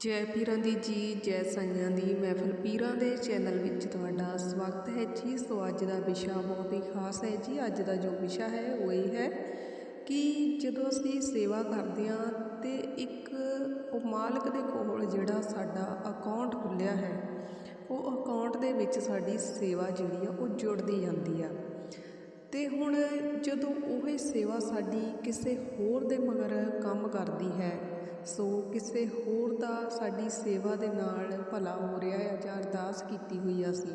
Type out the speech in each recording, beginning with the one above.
ਜੈ ਪੀਰਾਂ ਦੀ ਜੀ, ਜੈ ਸਾਈਆਂ ਦੀ ਮਹਿਫਲ। ਪੀਰਾਂ ਦੇ ਚੈਨਲ ਵਿੱਚ ਤੁਹਾਡਾ ਸਵਾਗਤ ਹੈ ਜੀ। ਸੋ ਅੱਜ ਦਾ ਵਿਸ਼ਾ ਬਹੁਤ ਹੀ ਖਾਸ ਹੈ ਜੀ। ਅੱਜ ਦਾ ਜੋ ਵਿਸ਼ਾ ਹੈ, ਉਹ ਇਹ ਹੈ ਕਿ ਜਦੋਂ ਅਸੀਂ ਸੇਵਾ ਕਰਦੇ ਹਾਂ ਤੇ ਇੱਕ ਉਹ ਮਾਲਕ ਦੇ ਕੋਲ ਜਿਹੜਾ ਸਾਡਾ ਅਕਾਊਂਟ ਖੁੱਲਿਆ ਹੈ, ਉਹ ਅਕਾਊਂਟ ਦੇ ਵਿੱਚ ਸਾਡੀ ਸੇਵਾ ਜਿਹੜੀ ਆ, ਉਹ ਜੁੜਦੀ ਜਾਂਦੀ ਆ। ਤੇ ਹੁਣ ਜਦੋਂ ਉਹ ਸੇਵਾ ਸਾਡੀ ਕਿਸੇ ਹੋਰ ਦੇ ਮਗਰ ਕੰਮ ਕਰਦੀ ਹੈ ਸੋ ਕਿਸੇ ਹੋਰ ਦਾ ਸਾਡੀ ਸੇਵਾ ਦੇ ਨਾਲ ਭਲਾ ਹੋ ਰਿਹਾ ਹੈ ਜਾਂ ਅਰਦਾਸ ਕੀਤੀ ਹੋਈ ਆ ਅਸੀਂ।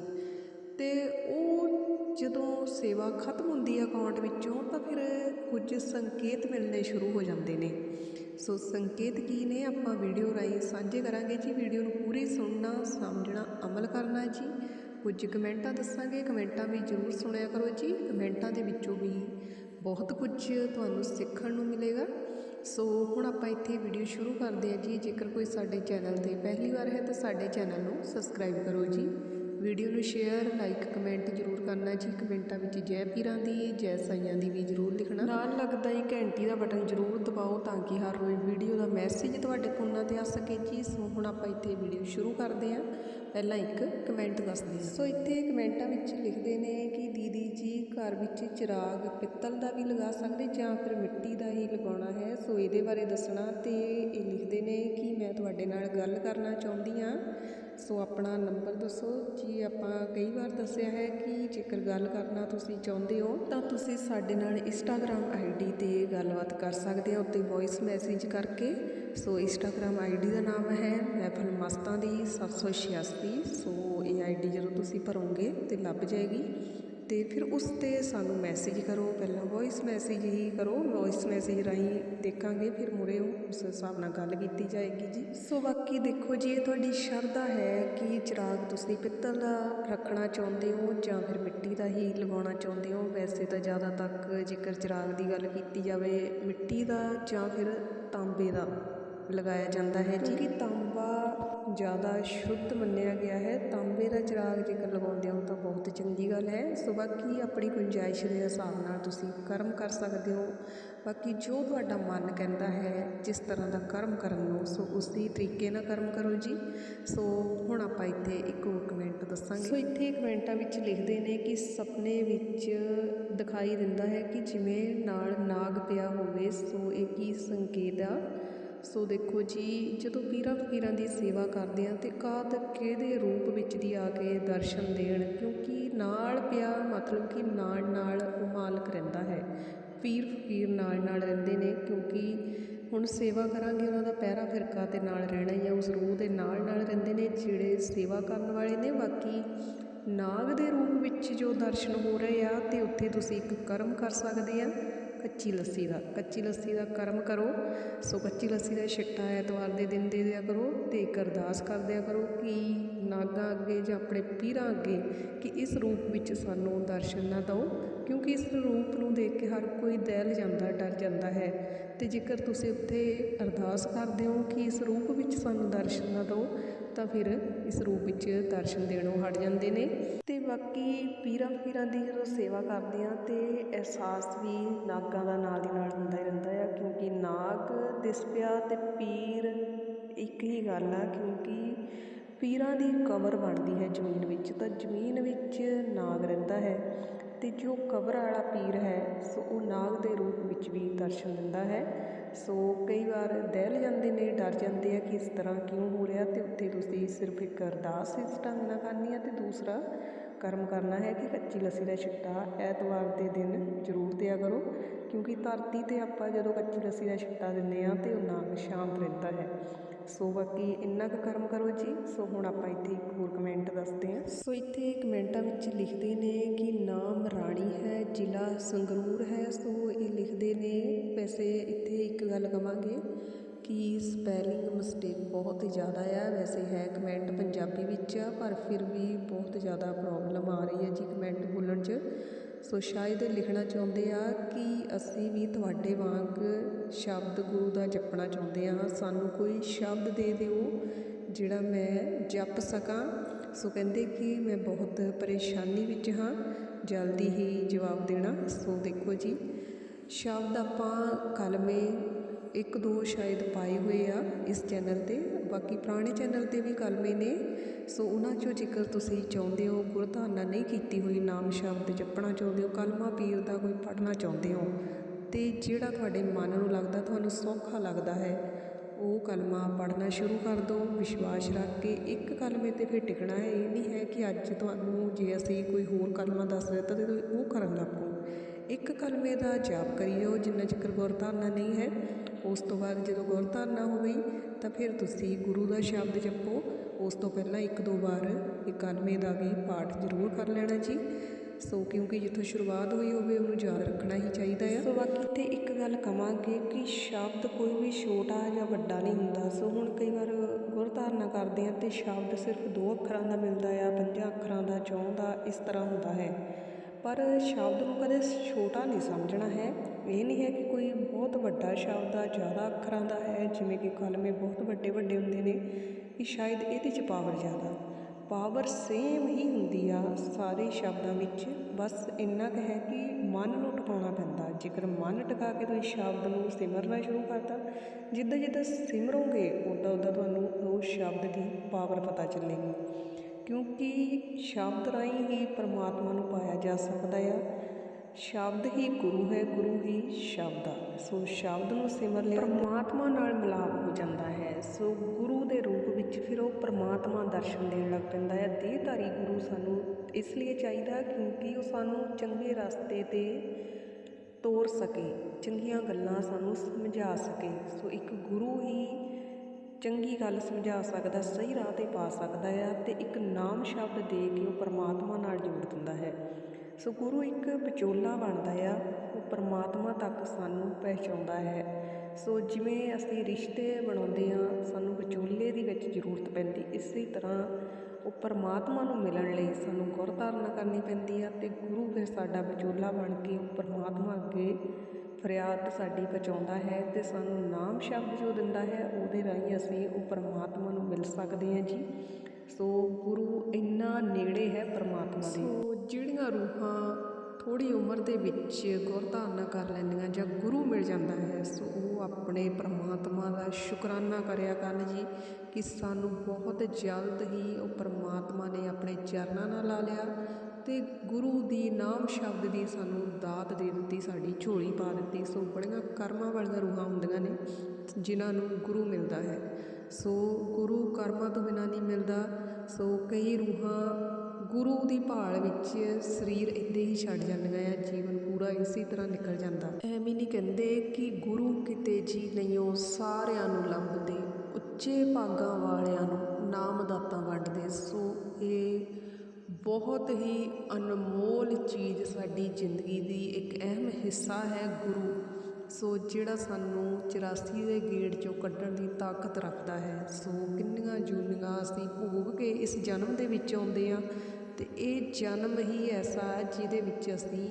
ਤੇ ਉਹ ਜਦੋਂ ਸੇਵਾ ਖਤਮ ਹੁੰਦੀ ਹੈ ਅਕਾਊਂਟ ਵਿੱਚੋਂ, ਤਾਂ ਫਿਰ ਕੁਝ ਸੰਕੇਤ ਮਿਲਣੇ ਸ਼ੁਰੂ ਹੋ ਜਾਂਦੇ ਨੇ। ਸੋ ਸੰਕੇਤ ਕੀ ਨੇ? ਆਪਾਂ ਵੀਡੀਓ ਰਾਹੀਂ ਸਾਂਝੇ ਕਰਾਂਗੇ ਜੀ। ਵੀਡੀਓ ਨੂੰ ਪੂਰੀ ਸੁਣਨਾ, ਸਮਝਣਾ, ਅਮਲ ਕਰਨਾ ਜੀ। ਕੁਝ ਕਮੈਂਟਾਂ ਦੱਸਾਂਗੇ, ਕਮੈਂਟਾਂ ਵੀ ਜ਼ਰੂਰ ਸੁਣਿਆ ਕਰੋ ਜੀ। ਕਮੈਂਟਾਂ ਦੇ ਵਿੱਚੋਂ ਵੀ ਬਹੁਤ ਕੁਝ ਤੁਹਾਨੂੰ ਸਿੱਖਣ ਨੂੰ ਮਿਲੇਗਾ। ਸੋ ਹੁਣ ਆਪਾਂ ਇੱਥੇ ਵੀਡੀਓ ਸ਼ੁਰੂ ਕਰਦੇ ਹਾਂ ਜੀ। ਜੇਕਰ ਕੋਈ ਸਾਡੇ ਚੈਨਲ ਤੇ ਪਹਿਲੀ ਵਾਰ ਹੈ ਤਾਂ ਸਾਡੇ ਚੈਨਲ ਨੂੰ ਸਬਸਕ੍ਰਾਈਬ ਕਰੋ ਜੀ। ਵੀਡੀਓ ਨੂੰ ਸ਼ੇਅਰ ਲਾਈਕ ਕਮੈਂਟ ਜ਼ਰੂਰ ਕਰਨਾ ਜੀ। ਕਮੈਂਟਾਂ ਵਿੱਚ ਜੈ ਪੀਰਾਂ ਦੀ, ਜੈ ਸਾਈਆਂ ਦੀ ਵੀ ਜ਼ਰੂਰ ਲਿਖਣਾ। ਨਾਲ ਲੱਗਦਾ ਹੀ ਘੰਟੀ ਦਾ ਬਟਨ ਜ਼ਰੂਰ ਦਬਾਓ ਤਾਂ ਕਿ ਹਰ ਰੋਜ਼ ਵੀਡੀਓ ਦਾ ਮੈਸੇਜ ਤੁਹਾਡੇ ਫੋਨਾਂ ਤੇ ਆ ਸਕੇ ਜੀ। ਸੋ ਹੁਣ ਆਪਾਂ ਇੱਥੇ ਵੀਡੀਓ ਸ਼ੁਰੂ ਕਰਦੇ ਹਾਂ। ਪਹਿਲਾਂ ਇੱਕ ਕਮੈਂਟ ਦੱਸਦੀ ਹਾਂ। ਸੋ ਇੱਥੇ ਕਮੈਂਟਾਂ ਵਿੱਚ ਲਿਖਦੇ ਨੇ ਕਿ ਦੀਦੀ ਜੀ ਘਰ ਵਿੱਚ ਚਿਰਾਗ ਪਿੱਤਲ ਦਾ ਵੀ ਲਗਾ ਸਕਦੇ ਜਾਂ ਫਿਰ ਮਿੱਟੀ ਦਾ ਹੀ ਲਗਾਉਣਾ ਹੈ? ਸੋ ਇਹਦੇ ਬਾਰੇ ਦੱਸਣਾ ਤੇ ਇਹ ਲਿਖਦੇ ਨੇ ਕਿ ਮੈਂ ਤੁਹਾਡੇ ਨਾਲ ਗੱਲ ਕਰਨਾ ਚਾਹੁੰਦੀ ਹਾਂ। ਸੋ ਆਪਣਾ ਨੰਬਰ ਦੱਸੋ। ਜੀ, ਆਪਾਂ ਕਈ ਵਾਰ ਦੱਸਿਆ ਹੈ ਕਿ ਜੇਕਰ ਗੱਲ ਕਰਨਾ ਤੁਸੀਂ ਚਾਹੁੰਦੇ ਹੋ, ਤਾਂ ਤੁਸੀਂ ਸਾਡੇ ਨਾਲ ਇੰਸਟਾਗ੍ਰam ਆਈਡੀ ਤੇ ਗੱਲਬਾਤ ਕਰ ਸਕਦੇ ਹੋ ਉੱਤੇ ਵੌਇਸ ਮੈਸੇਜ ਕਰਕੇ ਸੋ ਇੰਸਟਾਗ੍ਰam ਆਈਡੀ ਦਾ ਨਾਮ ਹੈ ਮਹਿਫਲ ਮਸਤਾਂ ਦੀ 786 ਸੋ ਇਹ ਆਈਡੀ ਜਦੋਂ ਤੁਸੀਂ ਭਰੋਗੇ ਤੇ ਲੱਭ ਜਾਏਗੀ। ਤੇ ਫਿਰ ਉਸ ਤੇ ਸਾਨੂੰ ਮੈਸੇਜ ਕਰੋ, ਪਹਿਲਾਂ ਵੌਇਸ ਮੈਸੇਜ ਹੀ ਕਰੋ ਵੌਇਸ ਮੈਸੇਜ ਰਾਹੀਂ ਦੇਖਾਂਗੇ, ਫਿਰ ਮੁਰੇ ਉਸ ਹਿਸਾਬ ਨਾਲ ਗੱਲ ਕੀਤੀ ਜਾਏਗੀ ਜੀ। ਸੋ ਬਾਕੀ ਦੇਖੋ ਜੀ, ਇਹ ਤੁਹਾਡੀ ਸ਼ਰਧਾ ਹੈ ਕਿ ਚਿਰਾਗ ਤੁਸੀਂ ਪਿੱਤਲ ਦਾ ਰੱਖਣਾ ਚਾਹੁੰਦੇ ਹੋ ਜਾਂ ਫਿਰ ਮਿੱਟੀ ਦਾ ਹੀ ਲਗਾਉਣਾ ਚਾਹੁੰਦੇ ਹੋ? ਵੈਸੇ ਤਾਂ ਜ਼ਿਆਦਾ ਤੱਕ ਜੇਕਰ ਚਿਰਾਗ ਦੀ ਗੱਲ ਕੀਤੀ ਜਾਵੇ, ਮਿੱਟੀ ਦਾ ਜਾਂ ਫਿਰ ਤਾਂਬੇ ਦਾ? ਲਗਾਇਆ ਜਾਂਦਾ ਹੈ ਜੀ। ਕਿ ਤਾਂਬਾ ਜ਼ਿਆਦਾ ਸ਼ੁੱਧ ਮੰਨਿਆ ਗਿਆ ਹੈ। ਤਾਂਬੇ ਦਾ ਚਿਰਾਗ ਜੇਕਰ ਲਗਾਉਂਦੇ ਹੋ ਤਾਂ ਬਹੁਤ ਚੰਗੀ ਗੱਲ ਹੈ। ਸੋ ਬਾਕੀ ਆਪਣੀ ਗੁੰਜਾਇਸ਼ ਦੇ ਹਿਸਾਬ ਨਾਲ ਤੁਸੀਂ ਕਰਮ ਕਰ ਸਕਦੇ ਹੋ। ਬਾਕੀ ਜੋ ਤੁਹਾਡਾ ਮਨ ਕਹਿੰਦਾ ਹੈ ਜਿਸ ਤਰ੍ਹਾਂ ਦਾ ਕਰਮ ਕਰਨ ਨੂੰ ਸੋ ਉਸੇ ਤਰੀਕੇ ਨਾਲ ਕਰਮ ਕਰੋ ਜੀ। ਸੋ ਹੁਣ ਆਪਾਂ ਇੱਥੇ ਇੱਕ ਹੋਰ ਕਮੈਂਟ ਦੱਸਾਂਗੇ। ਸੋ ਇੱਥੇ ਕਮੈਂਟਾਂ ਵਿੱਚ ਲਿਖਦੇ ਨੇ ਕਿ ਸੁਪਨੇ ਵਿੱਚ ਦਿਖਾਈ ਦਿੰਦਾ ਹੈ ਕਿ ਜਿਵੇਂ ਨਾਲ ਨਾਗ ਪਿਆ ਹੋਵੇ ਸੋ ਇਹ ਕੀ ਸੰਕੇਤ ਆ? ਸੋ ਦੇਖੋ ਜੀ, ਜਦੋਂ ਪੀਰਾਂ ਫਕੀਰਾਂ ਦੀ ਸੇਵਾ ਕਰਦੇ ਹਾਂ ਤਾਂ ਕਾਦ ਕਿਹਦੇ ਰੂਪ ਵਿੱਚ ਦੀ ਆ ਕੇ ਦਰਸ਼ਨ ਦੇਣ? ਕਿਉਂਕਿ ਨਾਲ ਪਿਆ ਮਤਲਬ ਕਿ ਨਾਲ ਨਾਲ ਉਹ ਮਾਲਕ ਰਹਿੰਦਾ ਹੈ। ਪੀਰ ਫਕੀਰ ਨਾਲ ਨਾਲ ਰਹਿੰਦੇ ਨੇ ਕਿਉਂਕਿ ਹੁਣ ਸੇਵਾ ਕਰਾਂਗੇ, ਉਹਨਾਂ ਦਾ ਪਹਿਰਾ ਫਿਰਕਾ ਤੇ ਨਾਲ ਰਹਿਣਾ ਹੀ ਆ, ਉਸ ਰੂਹ ਦੇ ਨਾਲ ਨਾਲ ਰਹਿੰਦੇ ਨੇ ਜਿਹੜੇ ਸੇਵਾ ਕਰਨ ਵਾਲੇ ਨੇ। ਬਾਕੀ ਨਾਗ ਦੇ ਰੂਪ ਵਿੱਚ ਜੋ ਦਰਸ਼ਨ ਹੋ ਰਹੇ ਆ ਤੇ ਉੱਥੇ ਤੁਸੀਂ ਇੱਕ ਕਰਮ ਕਰ ਸਕਦੇ ਆ। ਕੱਚੀ ਲੱਸੀ ਦਾ, ਕੱਚੀ ਲੱਸੀ ਦਾ ਕਰਮ ਕਰੋ। ਸੋ ਕੱਚੀ ਲੱਸੀ ਦਾ ਛਿੱਟਾ ਐਤਵਾਰ ਦੇ ਦਿਨ ਦੇ ਦਿਆ ਕਰੋ ਤੇ ਇੱਕ ਅਰਦਾਸ ਕਰ ਦਿਆ ਕਰੋ ਕਿ ਨਾਗਾਂ ਅੱਗੇ ਜਾਂ ਆਪਣੇ ਪੀਰਾਂ ਅੱਗੇ ਕਿ ਇਸ ਰੂਪ ਵਿੱਚ ਸਾਨੂੰ ਦਰਸ਼ਨ ਨਾ ਦਿਓ। ਕਿਉਂਕਿ ਇਸ ਰੂਪ ਨੂੰ ਦੇਖ ਕੇ ਹਰ ਕੋਈ ਦਹਿਲ ਜਾਂਦਾ, ਡਰ ਜਾਂਦਾ ਹੈ। ਅਤੇ ਜੇਕਰ ਤੁਸੀਂ ਉੱਥੇ ਅਰਦਾਸ ਕਰਦੇ ਹੋ ਕਿ ਇਸ ਰੂਪ ਵਿੱਚ ਸਾਨੂੰ ਦਰਸ਼ਨ ਨਾ ਦਿਓ, ਤਾਂ ਫਿਰ ਇਸ ਰੂਪ ਵਿੱਚ ਦਰਸ਼ਨ ਦੇਣੋਂ ਹਟ ਜਾਂਦੇ ਨੇ। ਅਤੇ ਬਾਕੀ ਪੀਰਾਂ ਫਕੀਰਾਂ ਦੀ ਜਦੋਂ ਸੇਵਾ ਕਰਦੇ ਹਾਂ, ਤੇ ਅਹਿਸਾਸ ਵੀ ਨਾਗਾਂ ਦਾ ਨਾਲ ਦੀ ਨਾਲ ਹੁੰਦਾ ਹੀ ਰਹਿੰਦਾ ਆ, ਕਿਉਂਕਿ ਨਾਗ ਦਿਸ ਪਿਆ ਤੇ ਪੀਰ ਇੱਕ ਹੀ ਗੱਲ ਆ, ਕਿਉਂਕਿ ਪੀਰਾਂ ਦੀ ਕਬਰ ਬਣਦੀ ਹੈ ਜ਼ਮੀਨ ਵਿੱਚ, ਤਾਂ ਜ਼ਮੀਨ ਵਿੱਚ ਨਾਗ ਰਹਿੰਦਾ ਹੈ। ਅਤੇ ਜੋ ਕਬਰ ਵਾਲਾ ਪੀਰ ਹੈ, ਸੋ ਉਹ ਨਾਗ ਦੇ ਰੂਪ ਵਿੱਚ ਵੀ ਦਰਸ਼ਨ ਦਿੰਦਾ ਹੈ। ਸੋ ਕਈ ਵਾਰ ਦਹਿਲ ਜਾਂਦੇ ਨੇ, ਡਰ ਜਾਂਦੇ ਆ ਕਿ ਇਸ ਤਰ੍ਹਾਂ ਕਿਉਂ ਹੋ ਰਿਹਾ ਅਤੇ ਉੱਥੇ ਤੁਸੀਂ ਸਿਰਫ ਇੱਕ ਅਰਦਾਸ ਇਸ ਢੰਗ ਨਾਲ ਕਰਨੀ ਆ ਅਤੇ ਦੂਸਰਾ ਕਰਮ ਕਰਨਾ ਹੈ ਕਿ ਕੱਚੀ ਲੱਸੀ ਦਾ ਛਿੱਟਾ ਐਤਵਾਰ ਦੇ ਦਿਨ ਜ਼ਰੂਰ ਦਿਆ ਕਰੋ, ਕਿਉਂਕਿ ਧਰਤੀ ਤੇ ਆਪਾਂ ਜਦੋਂ ਕੱਚੀ ਲੱਸੀ ਦਾ ਛਿੱਟਾ ਦਿੰਦੇ ਹਾਂ ਤਾਂ ਉਹ ਨਾਗ ਸ਼ਾਂਤ ਰਹਿੰਦਾ ਹੈ। ਸੋ ਬਾਕੀ ਇੰਨਾ ਕੁ ਕਰਮ ਕਰੋ ਜੀ। ਸੋ ਹੁਣ ਆਪਾਂ ਇੱਥੇ ਇੱਕ ਹੋਰ ਕਮੈਂਟ ਦੱਸਦੇ ਹਾਂ। ਸੋ ਇੱਥੇ ਕਮੈਂਟਾਂ ਵਿੱਚ ਲਿਖਦੇ ਨੇ ਕਿ ਨਾਮ ਰਾਣੀ ਹੈ, ਜ਼ਿਲ੍ਹਾ ਸੰਗਰੂਰ ਹੈ। ਸੋ ਇਹ ਲਿਖਦੇ ਨੇ, ਵੈਸੇ ਇੱਥੇ ਇੱਕ ਗੱਲ ਕਵਾਂਗੇ। ਕਿ ਸਪੈਲਿੰਗ ਮਿਸਟੇਕ ਬਹੁਤ ਹੀ ਜ਼ਿਆਦਾ ਆ। ਵੈਸੇ ਹੈ ਕਮੈਂਟ ਪੰਜਾਬੀ ਵਿੱਚ ਆ, ਪਰ ਫਿਰ ਵੀ ਬਹੁਤ ਜ਼ਿਆਦਾ ਪ੍ਰੋਬਲਮ ਆ ਰਹੀ ਹੈ ਜੀ ਕਮੈਂਟ ਬੋਲਣ 'ਚ। ਸੋ ਸ਼ਾਇਦ ਲਿਖਣਾ ਚਾਹੁੰਦੇ ਆ ਕਿ ਅਸੀਂ ਵੀ ਤੁਹਾਡੇ ਵਾਂਗ ਸ਼ਬਦ ਗੁਰੂ ਦਾ ਜਪਣਾ ਚਾਹੁੰਦੇ ਆ। ਸਾਨੂੰ ਕੋਈ ਸ਼ਬਦ ਦੇ ਦਿਓ ਜਿਹੜਾ ਮੈਂ ਜਪ ਸਕਾਂ। ਸੋ ਕਹਿੰਦੇ ਕਿ ਮੈਂ ਬਹੁਤ ਪਰੇਸ਼ਾਨੀ ਵਿੱਚ ਹਾਂ। ਜਲਦੀ ਹੀ ਜਵਾਬ ਦੇਣਾ। ਸੋ ਦੇਖੋ ਜੀ, ਸ਼ਬਦ ਆਪਾਂ ਕਲਮੇ ਇੱਕ ਦੋ ਸ਼ਾਇਦ ਪਾਏ ਹੋਏ ਆ ਇਸ ਚੈਨਲ ਤੇ, ਬਾਕੀ ਪੁਰਾਣੇ ਚੈਨਲ ਤੇ ਵੀ ਕਲਮੇ ਨੇ ਸੋ ਉਹਨਾਂ ਚੋਂ ਜੇਕਰ ਤੁਸੀਂ ਚਾਹੁੰਦੇ ਹੋ, ਗੁਰਧਾਰਨਾ ਨਹੀਂ ਕੀਤੀ ਹੋਈ, ਨਾਮ ਸ਼ਬਦ ਜਪਣਾ ਚਾਹੁੰਦੇ ਹੋ, ਕਲਮਾ ਪੀਰ ਦਾ ਕੋਈ ਪੜ੍ਹਨਾ ਚਾਹੁੰਦੇ ਹੋ, ਤੇ ਜਿਹੜਾ ਤੁਹਾਡੇ ਮਨ ਨੂੰ ਲੱਗਦਾ, ਤੁਹਾਨੂੰ ਸੌਖਾ ਲੱਗਦਾ ਹੈ, ਉਹ ਕਲਮਾ ਪੜ੍ਹਨਾ ਸ਼ੁਰੂ ਕਰ ਦਿਓ ਵਿਸ਼ਵਾਸ ਰੱਖ ਕੇ ਇੱਕ ਕਲਮੇ ਤੇ ਫਿਰ ਟਿਕਣਾ ਹੈ। ਇਹ ਨਹੀਂ ਹੈ ਕਿ ਅੱਜ ਤੁਹਾਨੂੰ ਜੇ ਅਸੀਂ ਕੋਈ ਹੋਰ ਕਲਮਾ ਦੱਸ ਦਿੱਤਾ ਤੇ ਤੁਸੀਂ ਉਹ ਕਰਨ ਲੱਗ। ਪਓ ਇੱਕ ਕਲਮੇ ਦਾ ਜਾਪ ਕਰਿਓ, ਜਿੰਨਾ ਚਿਰ ਗੁਰਧਾਰਨਾ ਨਹੀਂ ਹੈ, ਉਸ ਤੋਂ ਬਾਅਦ ਜਦੋਂ ਗੁਰਧਾਰਨਾ ਹੋ ਗਈ, ਤਾਂ ਫਿਰ ਤੁਸੀਂ ਗੁਰੂ ਦਾ ਸ਼ਬਦ ਜਪੋ। ਉਸ ਤੋਂ ਪਹਿਲਾਂ ਇੱਕ ਦੋ ਵਾਰ ਇਹ ਕਲਮੇ ਦਾ ਵੀ ਪਾਠ ਜ਼ਰੂਰ ਕਰ ਲੈਣਾ ਜੀ। ਸੋ ਕਿਉਂਕਿ ਜਿੱਥੋਂ ਸ਼ੁਰੂਆਤ ਹੋਈ ਹੋਵੇ, ਉਹਨੂੰ ਯਾਦ ਰੱਖਣਾ ਹੀ ਚਾਹੀਦਾ ਆ। ਸੋ ਬਾਕੀ ਤੇ ਇੱਕ ਗੱਲ ਕਵਾਂਗੇ ਕਿ ਸ਼ਬਦ ਕੋਈ ਵੀ ਛੋਟਾ ਜਾਂ ਵੱਡਾ ਨਹੀਂ ਹੁੰਦਾ। ਸੋ ਹੁਣ ਕਈ ਵਾਰ ਗੁਰਧਾਰਨਾ ਕਰਦੇ ਆ ਤੇ ਸ਼ਬਦ ਸਿਰਫ ਦੋ ਅੱਖਰਾਂ ਦਾ ਮਿਲਦਾ ਆ, ਪੰਜਾਂ ਅੱਖਰਾਂ ਦਾ, ਚੌਂ ਦਾ, ਇਸ ਤਰ੍ਹਾਂ ਹੁੰਦਾ ਹੈ। ਪਰ ਸ਼ਬਦ ਨੂੰ ਕਦੇ ਛੋਟਾ ਨਹੀਂ ਸਮਝਣਾ ਹੈ। ਇਹ ਨਹੀਂ ਹੈ ਕਿ ਕੋਈ ਬਹੁਤ ਵੱਡਾ ਸ਼ਬਦ ਆ, ਜ਼ਿਆਦਾ ਅੱਖਰਾਂ ਦਾ ਹੈ, ਜਿਵੇਂ ਕਿ ਕਲਮੇ ਬਹੁਤ ਵੱਡੇ ਵੱਡੇ ਹੁੰਦੇ ਨੇ ਕਿ ਸ਼ਾਇਦ ਇਹਦੇ 'ਚ ਪਾਵਰ ਜ਼ਿਆਦਾ। ਪਾਵਰ ਸੇਮ ਹੀ ਹੁੰਦੀ ਆ ਸਾਰੇ ਸ਼ਬਦਾਂ ਵਿੱਚ, ਬਸ ਇੰਨਾ ਕੁ ਹੈ ਕਿ ਮਨ ਨੂੰ ਟਿਕਾਉਣਾ ਪੈਂਦਾ। ਜੇਕਰ ਮਨ ਟਿਕਾ ਕੇ ਤੁਸੀਂ ਸ਼ਬਦ ਨੂੰ ਸਿਮਰਨਾ ਸ਼ੁਰੂ ਕਰਤਾ, ਜਿੱਦਾਂ ਜਿੱਦਾਂ ਸਿਮਰੋਗੇ, ਉੱਦਾਂ ਉੱਦਾਂ ਤੁਹਾਨੂੰ ਉਹ ਸ਼ਬਦ ਦੀ ਪਾਵਰ ਪਤਾ ਚੱਲੇਗੀ। ਕਿਉਂਕਿ ਸ਼ਬਦ ਰਾਹੀਂ ਹੀ ਪਰਮਾਤਮਾ ਨੂੰ ਪਾਇਆ ਜਾ ਸਕਦਾ ਆ। ਸ਼ਬਦ ਹੀ ਗੁਰੂ ਹੈ, ਗੁਰੂ ਹੀ ਸ਼ਬਦ ਆ। ਸੋ ਸ਼ਬਦ ਨੂੰ ਸਿਮਰ ਲਿਆ ਪਰਮਾਤਮਾ ਨਾਲ ਮਿਲਾਪ ਹੋ ਜਾਂਦਾ ਹੈ। ਸੋ ਗੁਰੂ ਦੇ ਰੂਪ ਵਿੱਚ ਫਿਰ ਉਹ ਪਰਮਾਤਮਾ ਦਰਸ਼ਨ ਦੇਣ ਲੱਗ ਪੈਂਦਾ ਹੈ। ਦੇਹਧਾਰੀ ਗੁਰੂ ਸਾਨੂੰ ਇਸ ਲਈ ਚਾਹੀਦਾ ਕਿਉਂਕਿ ਉਹ ਸਾਨੂੰ ਚੰਗੇ ਰਸਤੇ ਤੇ ਤੋਰ ਸਕੇ, ਚੰਗੀਆਂ ਗੱਲਾਂ ਸਾਨੂੰ ਸਮਝਾ ਸਕੇ। ਸੋ ਇੱਕ ਗੁਰੂ ਹੀ ਚੰਗੀ ਗੱਲ ਸਮਝਾ ਸਕਦਾ, ਸਹੀ ਰਾਹ ਤੇ ਪਾ ਸਕਦਾ ਆ ਤੇ ਇੱਕ ਨਾਮ ਸ਼ਬਦ ਦੇ ਕੇ ਉਹ ਪਰਮਾਤਮਾ ਨਾਲ ਜੋੜ ਦਿੰਦਾ ਹੈ। ਸੋ ਗੁਰੂ ਇੱਕ ਵਿਚੋਲਾ ਬਣਦਾ ਆ, ਉਹ ਪਰਮਾਤਮਾ ਤੱਕ ਸਾਨੂੰ ਪਹੁੰਚਾਉਂਦਾ ਹੈ। ਸੋ ਜਿਵੇਂ ਅਸੀਂ ਰਿਸ਼ਤੇ ਬਣਾਉਂਦੇ ਆ ਸਾਨੂੰ ਵਿਚੋਲੇ ਦੀ ਵਿੱਚ ਜ਼ਰੂਰਤ ਪੈਂਦੀ, ਇਸੇ ਤਰ੍ਹਾਂ ਉਹ ਪਰਮਾਤਮਾ ਨੂੰ ਮਿਲਣ ਲਈ ਸਾਨੂੰ ਗੁਰਧਾਰਨਾ ਕਰਨੀ ਪੈਂਦੀ ਆ ਤੇ ਗੁਰੂ ਫਿਰ ਸਾਡਾ ਵਿਚੋਲਾ ਬਣ ਕੇ ਉਹ ਪਰਮਾਤਮਾ ਅੱਗੇ ਫਰਿਆਦ ਸਾਡੀ ਪਹੁੰਚਾਉਂਦਾ ਹੈ ਅਤੇ ਸਾਨੂੰ ਨਾਮ ਸ਼ਬਦ ਜੋ ਦਿੰਦਾ ਹੈ, ਉਹਦੇ ਰਾਹੀਂ ਅਸੀਂ ਉਹ ਪਰਮਾਤਮਾ ਨੂੰ ਮਿਲ ਸਕਦੇ ਹਾਂ ਜੀ। ਸੋ ਗੁਰੂ ਇੰਨਾ ਨੇੜੇ ਹੈ ਪਰਮਾਤਮਾ ਦੇ। ਸੋ ਜਿਹੜੀਆਂ ਰੂਹਾਂ ਥੋੜੀ ਉਮਰ ਦੇ ਵਿੱਚ ਗੁਰਧਾਰਨਾ ਕਰ ਲੈਂਦੀਆਂ ਜਾਂ ਗੁਰੂ ਮਿਲ ਜਾਂਦਾ ਹੈ, ਸੋ ਉਹ ਆਪਣੇ ਪਰਮਾਤਮਾ ਦਾ ਸ਼ੁਕਰਾਨਾ ਕਰਿਆ ਕਰਨ ਜੀ ਕਿ ਸਾਨੂੰ ਬਹੁਤ ਜਲਦ ਹੀ ਉਹ ਪਰਮਾਤਮਾ ਨੇ ਆਪਣੇ ਚਰਨਾਂ ਨਾਲ ਲਾ ਲਿਆ। ਤੇ ਗੁਰੂ ਦੀ ਨਾਮ ਸ਼ਬਦ ਦੀ ਸਾਨੂੰ ਦਾਤ ਦੇ ਦਿੱਤੀ, ਸਾਡੀ ਝੋਲੀ ਪਾ ਦਿੱਤੀ। ਸੋ ਬੜੀਆਂ ਕਰਮਾਂ ਵਾਲੀਆਂ ਰੂਹਾਂ ਹੁੰਦੀਆਂ ਨੇ, ਜਿਨ੍ਹਾਂ ਨੂੰ ਗੁਰੂ ਮਿਲਦਾ ਹੈ। ਸੋ ਗੁਰੂ ਕਰਮਾਂ ਤੋਂ ਬਿਨਾਂ ਨਹੀਂ ਮਿਲਦਾ। ਸੋ ਕਈ ਰੂਹਾਂ ਗੁਰੂ ਦੀ ਭਾਲ ਵਿੱਚ ਸਰੀਰ ਇੱਥੇ ਹੀ ਛੱਡ ਜਾਂਦੀਆਂ ਆ, ਜੀਵਨ ਪੂਰਾ ਇਸੇ ਤਰ੍ਹਾਂ ਨਿਕਲ ਜਾਂਦਾ। ਐਵੇਂ ਨਹੀਂ ਕਹਿੰਦੇ ਕਿ ਗੁਰੂ ਕਿਤੇ ਜੀ ਨਹੀਂ, ਉਹ ਸਾਰਿਆਂ ਨੂੰ ਲੱਭਦੇ, ਉੱਚੇ ਭਾਗਾਂ ਵਾਲਿਆਂ ਨੂੰ ਨਾਮ ਦਾਤਾਂ ਵੰਡਦੇ। ਸੋ ਇਹ ਬਹੁਤ ਹੀ ਅਨਮੋਲ ਚੀਜ਼ ਸਾਡੀ ਜ਼ਿੰਦਗੀ ਦੀ ਇੱਕ ਅਹਿਮ ਹਿੱਸਾ ਹੈ ਗੁਰੂ। ਸੋ ਜਿਹੜਾ ਸਾਨੂੰ 84 ਦੇ ਗੇੜ ਚੋਂ ਕੱਢਣ ਦੀ ਤਾਕਤ ਰੱਖਦਾ ਹੈ, ਸੋ ਕਿੰਨੀਆਂ ਜੂਨੀਆਂ ਅਸੀਂ ਭੋਗ ਕੇ ਇਸ ਜਨਮ ਦੇ ਵਿੱਚ ਆਉਂਦੇ ਆ ਤੇ ਇਹ ਜਨਮ ਹੀ ਐਸਾ ਹੈ ਜਿਹਦੇ ਵਿੱਚ ਅਸੀਂ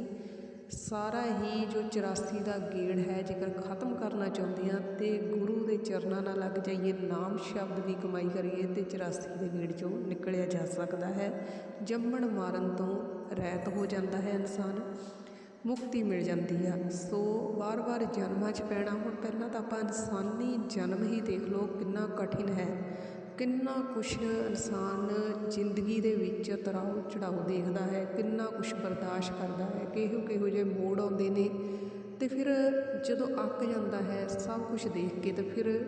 ਸਾਰਾ ਹੀ ਜੋ 84 ਦਾ ਗੇੜ ਹੈ, ਜੇਕਰ ਖਤਮ ਕਰਨਾ ਚਾਹੁੰਦੇ ਹਾਂ, ਤੇ ਗੁਰੂ ਦੇ ਚਰਨਾਂ ਨਾਲ ਲੱਗ ਜਾਈਏ, ਨਾਮ ਸ਼ਬਦ ਦੀ ਕਮਾਈ ਕਰੀਏ, ਤੇ 84 ਦੇ ਗੇੜ ਚੋਂ ਨਿਕਲਿਆ ਜਾ ਸਕਦਾ ਹੈ। ਜੰਮਣ ਮਾਰਨ ਤੋਂ ਰਹਿਤ ਹੋ ਜਾਂਦਾ ਹੈ ਇਨਸਾਨ, ਮੁਕਤੀ ਮਿਲ ਜਾਂਦੀ ਆ। ਸੋ ਵਾਰ-ਵਾਰ ਜਨਮਾਂ 'ਚ ਪੈਣਾ, ਹੁਣ ਪਹਿਲਾਂ ਤਾਂ ਆਪਾਂ ਇਨਸਾਨੀ ਜਨਮ ਹੀ ਦੇਖ ਲਓ, ਕਿੰਨਾ ਕਠਿਨ ਹੈ। ਕਿੰਨਾ ਕੁਛ ਇਨਸਾਨ ਜ਼ਿੰਦਗੀ ਦੇ ਵਿੱਚ ਤਰਾਉ ਚੜਾਉ ਦੇਖਦਾ ਹੈ, ਕਿੰਨਾ ਕੁਛ ਬਰਦਾਸ਼ਤ ਕਰਦਾ ਹੈ, ਕਿਹੋ ਕਿਹੋ ਜਿਹੇ ਮੋੜ ਆਉਂਦੇ ਨੇ। ਅਤੇ ਫਿਰ ਜਦੋਂ ਅੱਕ ਜਾਂਦਾ ਹੈ ਸਭ ਕੁਛ ਦੇਖ ਕੇ ਤਾਂ ਫਿਰ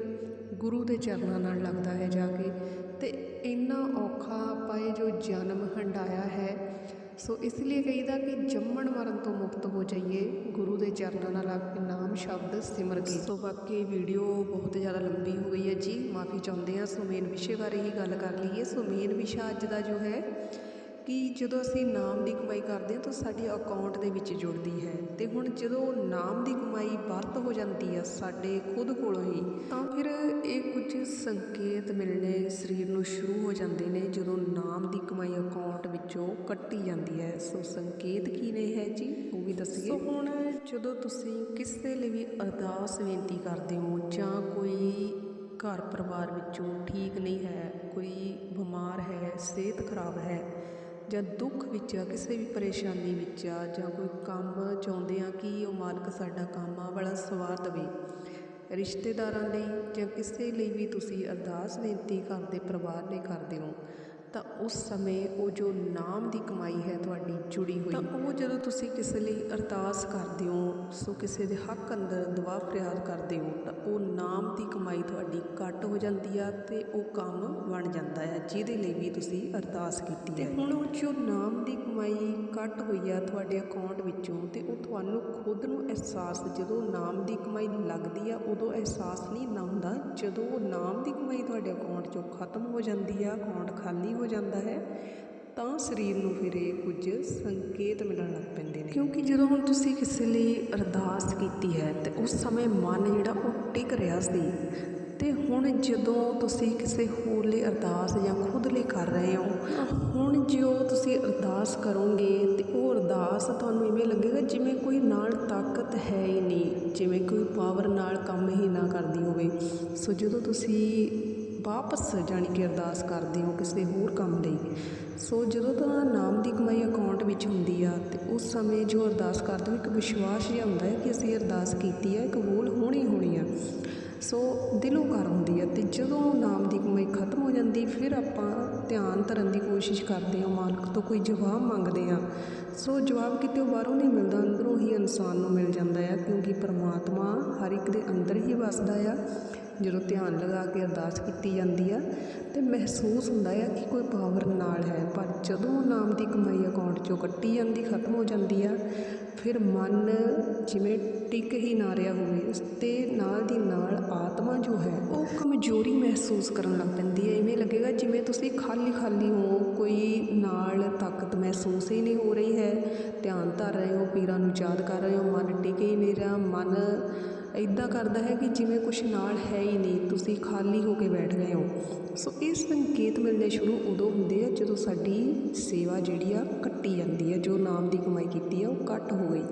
ਗੁਰੂ ਦੇ ਚਰਨਾਂ ਨਾਲ ਲੱਗਦਾ ਹੈ ਜਾ ਕੇ। ਅਤੇ ਇੰਨਾ ਔਖਾ ਪਾਏ ਜੋ ਜਨਮ ਹੰਡਾਇਆ ਹੈ ਸੋ ਇਸ ਲਈ ਕਹੀਦਾ ਕਿ ਜੰਮਣ ਮਰਨ ਤੋਂ ਮੁਕਤ ਹੋ ਜਾਈਏ। ਗੁਰੂ ਦੇ ਚਰਨਾਂ ਨਾਲ ਲੱਗ ਕੇ ਨਾਮ ਸ਼ਬਦ ਸਿਮਰ ਕੇ ਸੋ ਬਾਕੀ ਵੀਡੀਓ ਬਹੁਤ ਜ਼ਿਆਦਾ ਲੰਬੀ ਹੋ ਗਈ ਹੈ ਜੀ। ਮਾਫੀ ਚਾਹੁੰਦੇ ਹਾਂ। ਸੋ ਮੇਨ ਵਿਸ਼ੇ ਬਾਰੇ ਹੀ ਗੱਲ ਕਰ ਲਈਏ। ਸੋ ਮੇਨ ਵਿਸ਼ਾ ਅੱਜ ਦਾ ਜੋ ਹੈ ਕਿ ਜਦੋਂ ਅਸੀਂ ਨਾਮ ਦੀ ਕਮਾਈ ਕਰਦੇ ਹਾਂ ਤਾਂ ਸਾਡੇ ਅਕਾਊਂਟ ਦੇ ਵਿੱਚ ਜੁੜਦੀ ਹੈ ਅਤੇ ਹੁਣ ਜਦੋਂ ਨਾਮ ਦੀ ਕਮਾਈ ਵਰਤ ਹੋ ਜਾਂਦੀ ਆ ਸਾਡੇ ਖੁਦ ਕੋਲੋਂ ਹੀ, ਤਾਂ ਫਿਰ ਇਹ ਕੁਝ ਸੰਕੇਤ ਮਿਲਣੇ ਸਰੀਰ ਨੂੰ ਸ਼ੁਰੂ ਹੋ ਜਾਂਦੇ ਨੇ ਜਦੋਂ ਨਾਮ ਦੀ ਕਮਾਈ ਅਕਾਊਂਟ ਵਿੱਚੋਂ ਕੱਟੀ ਜਾਂਦੀ ਹੈ। ਸੋ ਸੰਕੇਤ ਕੀ ਨੇ ਹੈ ਜੀ? ਉਹ ਵੀ ਦੱਸੀਏ। ਸੋ ਹੁਣ ਜਦੋਂ ਤੁਸੀਂ ਕਿਸੇ ਲਈ ਵੀ ਅਰਦਾਸ ਬੇਨਤੀ ਕਰਦੇ ਹੋ ਜਾਂ ਕੋਈ ਘਰ ਪਰਿਵਾਰ ਵਿੱਚੋਂ ਠੀਕ ਨਹੀਂ ਹੈ, ਕੋਈ ਬਿਮਾਰ ਹੈ, ਸਿਹਤ ਖਰਾਬ ਹੈ ਜਾਂ ਦੁੱਖ ਵਿੱਚ ਆ, ਕਿਸੇ ਵੀ ਪਰੇਸ਼ਾਨੀ ਵਿੱਚ ਆ, ਜਾਂ ਕੋਈ ਕੰਮ ਚਾਹੁੰਦੇ ਆ ਕਿ ਉਹ ਮਾਲਕ ਸਾਡਾ ਕੰਮ ਆ, ਵਾਲਾ ਸਵਾਰ ਦੇਵੇ। ਰਿਸ਼ਤੇਦਾਰਾਂ ਲਈ ਜਾਂ ਕਿਸੇ ਲਈ ਵੀ ਤੁਸੀਂ ਅਰਦਾਸ ਬੇਨਤੀ ਕਰਦੇ, ਪਰਿਵਾਰ ਲਈ ਕਰਦੇ ਹੋ ਤਾਂ ਉਸ ਸਮੇਂ ਉਹ ਜੋ ਨਾਮ ਦੀ ਕਮਾਈ ਹੈ ਤੁਹਾਡੀ ਜੁੜੀ ਹੋਈ ਤਾਂ ਉਹ ਜਦੋਂ ਤੁਸੀਂ ਕਿਸੇ ਲਈ ਅਰਦਾਸ ਕਰਦੇ ਹੋ ਸੋ ਕਿਸੇ ਦੇ ਹੱਕ ਅੰਦਰ ਦੁਆ ਫਰਿਆਦ ਕਰਦੇ ਹੋ ਤਾਂ ਉਹ ਨਾਮ ਦੀ ਕਮਾਈ ਤੁਹਾਡੀ ਘੱਟ ਹੋ ਜਾਂਦੀ ਆ ਤੇ ਉਹ ਕੰਮ ਬਣ ਜਾਂਦਾ ਹੈ ਜਿਹਦੇ ਲਈ ਵੀ ਤੁਸੀਂ ਅਰਦਾਸ ਕੀਤੀ ਹੈ। ਹੁਣ ਉਹ ਜੋ ਨਾਮ ਦੀ ਕਮਾਈ ਘੱਟ ਹੋਈ ਆ ਤੁਹਾਡੇ ਅਕਾਊਂਟ ਵਿੱਚੋਂ ਤੇ ਉਹ ਤੁਹਾਨੂੰ ਖੁਦ ਨੂੰ ਅਹਿਸਾਸ ਜਦੋਂ ਨਾਮ ਦੀ ਕਮਾਈ ਲੱਗਦੀ ਆ ਉਦੋਂ ਅਹਿਸਾਸ ਨਹੀਂ ਨਾ ਹੁੰਦਾ ਜਦੋਂ ਉਹ ਨਾਮ ਦੀ ਕਮਾਈ ਤੁਹਾਡੇ ਅਕਾਊਂਟ ਚੋਂ ਖਤਮ ਹੋ ਜਾਂਦੀ ਆ ਅਕਾਊਂਟ ਖਾਲੀ ਹੋ ਜਾਂਦਾ ਹੈ, ਤਾਂ ਸਰੀਰ ਨੂੰ ਫਿਰ ਇਹ ਕੁਝ ਸੰਕੇਤ ਮਿਲਣ ਲੱਗ ਪੈਂਦੇ ਨੇ। ਕਿਉਂਕਿ ਜਦੋਂ ਹੁਣ ਤੁਸੀਂ ਕਿਸੇ ਲਈ ਅਰਦਾਸ ਕੀਤੀ ਹੈ, ਤੇ ਉਸ ਸਮੇਂ ਮਨ ਜਿਹੜਾ ਉਹ ਟਿਕ ਰਿਹਾ ਸੀ, ਤੇ ਹੁਣ ਜਦੋਂ ਤੁਸੀਂ ਕਿਸੇ ਹੋਰ ਲਈ ਅਰਦਾਸ ਜਾਂ ਖੁਦ ਲਈ ਕਰ ਰਹੇ ਹੋ, ਹੁਣ ਜੋ ਤੁਸੀਂ ਅਰਦਾਸ ਕਰੋਗੇ, ਤੇ ਉਹ ਅਰਦਾਸ ਤੁਹਾਨੂੰ ਇਵੇਂ ਲੱਗੇਗਾ ਜਿਵੇਂ ਕੋਈ ਨਾਲ ਤਾਕਤ ਹੈ ਹੀ ਨਹੀਂ, ਜਿਵੇਂ ਕੋਈ ਪਾਵਰ ਨਾਲ ਕੰਮ ਹੀ ਨਾ ਕਰਦੀ ਹੋਵੇ। ਸੋ ਜਦੋਂ ਤੁਸੀਂ ਵਾਪਸ ਜਾਣੀ ਕਿ ਅਰਦਾਸ ਕਰਦੇ ਹੋ ਕਿਸੇ ਹੋਰ ਕੰਮ ਲਈ। ਸੋ ਜਦੋਂ ਤਾਂ ਨਾਮ ਦੀ ਕਮਾਈ ਅਕਾਊਂਟ ਵਿੱਚ ਹੁੰਦੀ ਆ ਤੇ ਉਸ ਸਮੇਂ ਜੋ ਅਰਦਾਸ ਕਰਦੇ ਹੋ, ਇੱਕ ਵਿਸ਼ਵਾਸ ਜਿਹਾ ਹੁੰਦਾ ਹੈ ਕਿ ਅਸੀਂ ਅਰਦਾਸ ਕੀਤੀ ਹੈ ਕਬੂਲ ਹੋਣੀ ਹੋਣੀ ਆ। ਸੋ ਦਿਲੋਂ ਕਰ ਹੁੰਦੀ ਆ ਤੇ ਜਦੋਂ ਨਾਮ ਦੀ ਕਮਾਈ ਖਤਮ ਹੋ ਜਾਂਦੀ, ਫਿਰ ਆਪਾਂ ਧਿਆਨ ਧਰਨ ਦੀ ਕੋਸ਼ਿਸ਼ ਕਰਦੇ ਹਾਂ, ਮਾਲਕ ਤੋਂ ਕੋਈ ਜਵਾਬ ਮੰਗਦੇ ਹਾਂ। ਸੋ ਜਵਾਬ ਕਿਤੇ ਬਾਹਰੋਂ ਨਹੀਂ ਮਿਲਦਾ, ਅੰਦਰੋਂ ਹੀ ਇਨਸਾਨ ਨੂੰ ਮਿਲ ਜਾਂਦਾ ਆ, ਕਿਉਂਕਿ ਪਰਮਾਤਮਾ ਹਰ ਇੱਕ ਦੇ ਅੰਦਰ ਹੀ ਵਸਦਾ ਆ। ਜਦੋਂ ਧਿਆਨ ਲਗਾ ਕੇ ਅਰਦਾਸ ਕੀਤੀ ਜਾਂਦੀ ਆ, ਤੇ ਮਹਿਸੂਸ ਹੁੰਦਾ ਆ ਕਿ ਕੋਈ ਪਾਵਰ ਨਾਲ ਹੈ। ਪਰ ਜਦੋਂ ਨਾਮ ਦੀ ਕਮਾਈ ਅਕਾਊਂਟ ਚੋਂ ਕੱਟੀ ਜਾਂਦੀ, ਖਤਮ ਹੋ ਜਾਂਦੀ ਆ, ਫਿਰ ਮਨ ਜਿਵੇਂ ਟਿਕ ਹੀ ਨਾ ਰਿਹਾ ਹੋਵੇ ਤੇ ਨਾਲ ਦੀ ਨਾਲ ਆਤਮਾ ਜੋ ਹੈ, ਉਹ ਕਮਜ਼ੋਰੀ ਮਹਿਸੂਸ ਕਰਨ ਲੱਗ ਪੈਂਦੀ ਹੈ ਇਵੇਂ ਲੱਗੇਗਾ ਜਿਵੇਂ ਤੁਸੀਂ ਖਾਲੀ ਖਾਲੀ ਹੋ, ਕੋਈ ਨਾਲ ਤਾਕਤ ਮਹਿਸੂਸ ਹੀ ਨਹੀਂ ਹੋ ਰਹੀ ਹੈ। ਧਿਆਨ ਧਰ ਰਹੇ ਹੋ, ਪੀਰਾਂ ਨੂੰ ਯਾਦ ਕਰ ਰਹੇ ਹੋ, ਮਨ ਟਿਕ ਹੀ ਨਹੀਂ ਰਿਹਾ, ਮਨ ਇੱਦਾਂ ਕਰਦਾ ਹੈ ਕਿ ਜਿਵੇਂ ਕੁਛ ਨਾਲ ਹੈ ਹੀ ਨਹੀਂ, ਤੁਸੀਂ ਖਾਲੀ ਹੋ ਕੇ ਬੈਠ ਗਏ ਹੋ। ਸੋ ਇਹ ਸੰਕੇਤ ਮਿਲਣੇ ਸ਼ੁਰੂ ਉਦੋਂ ਹੁੰਦੇ ਆ ਜਦੋਂ ਸਾਡੀ ਸੇਵਾ ਜਿਹੜੀ ਆ ਕੱਟੀ ਜਾਂਦੀ ਹੈ ਜੋ ਨਾਮ ਦੀ ਕਮਾਈ ਕੀਤੀ ਆ, ਉਹ ਕੱਟ ਹੋ ਗਈ।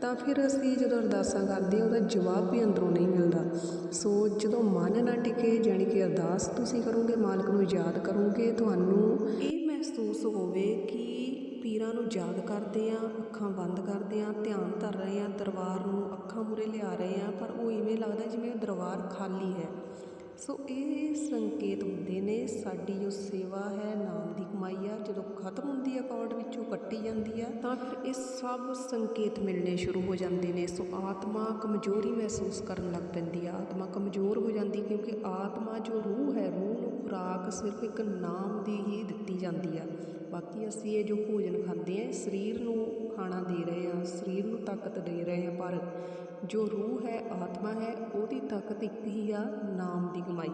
ਤਾਂ ਫਿਰ ਅਸੀਂ ਜਦੋਂ ਅਰਦਾਸਾਂ ਕਰਦੇ ਹਾਂ ਉਹਦਾ ਜਵਾਬ ਵੀ ਅੰਦਰੋਂ ਨਹੀਂ ਮਿਲਦਾ। ਸੋ ਜਦੋਂ ਮਨ ਨਾ ਟਿਕੇ, ਜਾਣੀ ਕਿ ਅਰਦਾਸ ਤੁਸੀਂ ਕਰੋਗੇ, ਮਾਲਕ ਨੂੰ ਯਾਦ ਕਰੋਗੇ, ਤੁਹਾਨੂੰ ਇਹ ਮਹਿਸੂਸ ਹੋਵੇ ਕਿ ਪੀਰਾਂ ਨੂੰ ਯਾਦ ਕਰਦੇ ਹਾਂ, ਅੱਖਾਂ ਬੰਦ ਕਰਦੇ ਹਾਂ, ਧਿਆਨ ਧਰ ਰਹੇ ਹਾਂ, ਦਰਬਾਰ ਨੂੰ ਅੱਖਾਂ ਮੂਹਰੇ ਲਿਆ ਰਹੇ ਹਾਂ, ਪਰ ਉਹ ਇਵੇਂ ਲੱਗਦਾ ਜਿਵੇਂ ਉਹ ਦਰਬਾਰ ਖਾਲੀ ਹੈ। ਸੋ ਇਹ ਸੰਕੇਤ ਹੁੰਦੇ ਨੇ, ਸਾਡੀ ਜੋ ਸੇਵਾ ਹੈ, ਨਾਮ ਦੀ ਕਮਾਈ ਆ, ਜਦੋਂ ਖਤਮ ਹੁੰਦੀ ਹੈ ਅਕਾਊਂਟ ਵਿੱਚੋਂ ਕੱਟੀ ਜਾਂਦੀ ਆ, ਤਾਂ ਫਿਰ ਇਹ ਸਭ ਸੰਕੇਤ ਮਿਲਣੇ ਸ਼ੁਰੂ ਹੋ ਜਾਂਦੇ ਨੇ। ਸੋ ਆਤਮਾ ਕਮਜ਼ੋਰੀ ਮਹਿਸੂਸ ਕਰਨ ਲੱਗ ਪੈਂਦੀ ਆ, ਆਤਮਾ ਕਮਜ਼ੋਰ ਹੋ ਜਾਂਦੀ ਕਿਉਂਕਿ ਆਤਮਾ ਜੋ ਰੂਹ ਹੈ, ਰੂਹ ਨੂੰ ਖੁਰਾਕ ਸਿਰਫ ਇੱਕ ਨਾਮ ਦੀ ਹੀ ਦਿੱਤੀ ਜਾਂਦੀ ਆ। ਬਾਕੀ ਅਸੀਂ ਇਹ ਜੋ ਭੋਜਨ ਖਾਂਦੇ ਹਾਂ ਸਰੀਰ ਨੂੰ ਖਾਣਾ ਦੇ ਰਹੇ ਹਾਂ, ਸਰੀਰ ਨੂੰ ਤਾਕਤ ਦੇ ਰਹੇ ਹਾਂ, ਪਰ ਜੋ ਰੂਹ ਹੈ, ਆਤਮਾ ਹੈ, ਉਹਦੀ ਤਾਕਤ ਇੱਕ ਹੀ ਆ, ਨਾਮ ਦੀ ਕਮਾਈ।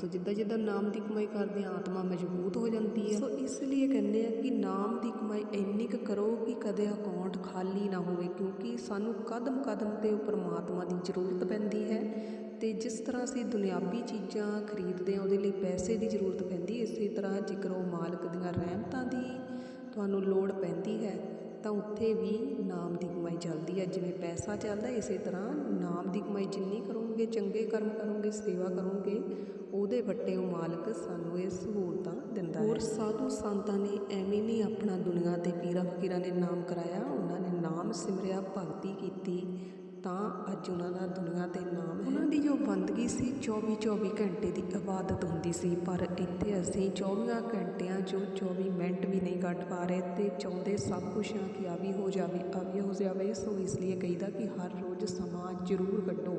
ਸੋ ਜਿੱਦਾਂ ਜਿੱਦਾਂ ਨਾਮ ਦੀ ਕਮਾਈ ਕਰਦੇ ਆ ਆਤਮਾ ਮਜ਼ਬੂਤ ਹੋ ਜਾਂਦੀ ਹੈ। ਸੋ ਇਸ ਲਈ ਕਹਿੰਦੇ ਆ ਕਿ ਨਾਮ ਦੀ ਕਮਾਈ ਇੰਨੀ ਕੁ ਕਰੋ ਕਿ ਕਦੇ ਅਕਾਊਂਟ ਖਾਲੀ ਨਾ ਹੋਵੇ, ਕਿਉਂਕਿ ਸਾਨੂੰ ਕਦਮ ਕਦਮ ਤੇ ਪਰਮਾਤਮਾ ਦੀ ਜ਼ਰੂਰਤ ਪੈਂਦੀ ਹੈ ਤੇ ਜਿਸ ਤਰ੍ਹਾਂ ਅਸੀਂ ਦੁਨਿਆਵੀ ਚੀਜ਼ਾਂ ਖਰੀਦਦੇ ਆ ਉਹਦੇ ਲਈ ਪੈਸੇ ਦੀ ਜ਼ਰੂਰਤ ਪੈਂਦੀ ਇਸੇ ਤਰ੍ਹਾਂ ਜੇਕਰ ਉਹ ਮਾਲਕ ਦੀਆਂ ਰਹਿਮਤਾਂ ਦੀ ਤੁਹਾਨੂੰ ਲੋੜ ਪੈਂਦੀ ਹੈ ਤਾਂ ਉੱਥੇ ਵੀ ਨਾਮ ਦੀ ਕਮਾਈ ਚੱਲਦੀ ਹੈ, ਜਿਵੇਂ ਪੈਸਾ ਚੱਲਦਾ, ਇਸੇ ਤਰ੍ਹਾਂ ਨਾਮ ਦੀ ਕਮਾਈ ਜਿੰਨੀ ਕਰੋਗੇ, ਚੰਗੇ ਕਰਮ ਕਰੋਗੇ, ਸੇਵਾ ਕਰੋਗੇ, ਉਹਦੇ ਵੱਟੇ ਉਹ ਮਾਲਕ ਸਾਨੂੰ ਇਹ ਸਹੂਲਤਾਂ ਦਿੰਦਾ ਹੈ। ਹੋਰ ਸਾਧੂ ਸੰਤਾਂ ਨੇ ਐਵੇਂ ਨਹੀਂ ਆਪਣਾ ਦੁਨੀਆ ਤੇ ਪੀਰਾਂ ਫਕੀਰਾਂ ਨੇ ਨਾਮ ਕਰਾਇਆ, ਉਹਨਾਂ ਨੇ ਨਾਮ ਸਿਮਰਿਆ, ਭਗਤੀ ਕੀਤੀ ਤਾਂ ਅੱਜ ਉਹਨਾਂ ਦਾ ਦੁਨੀਆ ਤੇ ਨਾਮ ਹੈ। ਉਹਨਾਂ ਦੀ ਜੋ ਬੰਦਗੀ ਸੀ 24 24 ਘੰਟੇ ਦੀ ਇਬਾਦਤ ਹੁੰਦੀ ਸੀ, ਪਰ ਇੱਥੇ ਅਸੀਂ 24 ਘੰਟਿਆਂ ਚੋਂ 24 ਮਿੰਟ ਵੀ ਨਹੀਂ ਕੱਢ ਪਾ ਰਹੇ ਤੇ ਚਾਹੁੰਦੇ ਸਭ ਕੁਝ ਆ ਕਿ ਆ ਵੀ ਹੋ ਜਾਵੇ, ਆ ਵੀ ਹੋ ਜਾਵੇ। ਸੋ ਇਸ ਲਈ ਕਹੀਦਾ ਕਿ ਹਰ ਰੋਜ਼ ਸਮਾਂ ਜ਼ਰੂਰ ਕੱਢੋ।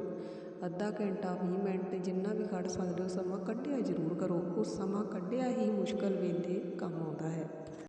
ਅੱਧਾ ਘੰਟਾ 20 ਮਿੰਟ, ਜਿੰਨਾ ਵੀ ਕੱਢ ਸਕਦੇ ਹੋ, ਸਮਾਂ ਕੱਢਿਆ ਜ਼ਰੂਰ ਕਰੋ। ਉਹ ਸਮਾਂ ਕੱਢਿਆ ਹੀ ਮੁਸ਼ਕਲ ਵੇਲੇ ਕੰਮ ਆਉਂਦਾ ਹੈ।